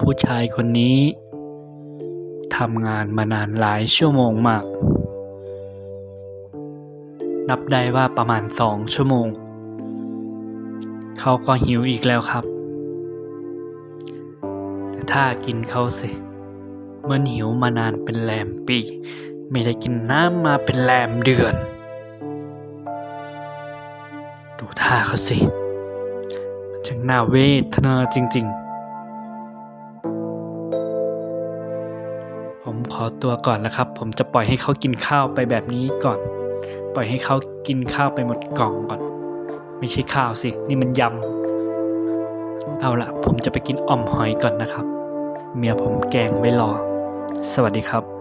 ผู้ชายคนนี้ทำงานมานานหลายชั่วโมงมาก นับได้ว่าประมาณสองชั่วโมง เขาก็หิวอีกแล้วครับ แต่ถ้ากินเขาสิเหมื่อนหิวมานานเป็นแรมปี ไม่ได้กินน้ำมาเป็นแรมเดือน ดูท่าเขาสิมันช่างน่าเวทนาจริง ๆ ผมขอตัวก่อนแล้วครับ ผมจะปล่อยให้เขากินข้าวไปแบบนี้ก่อน ปล่อยให้เขากินข้าวไปหมดกล่องก่อน ไม่ใช่ข้าวสิ นี่มันยำ เอาละผมจะไปกินอ่อมหอยก่อนนะครับ เมียผมแกงไว้รอ สวัสดีครับ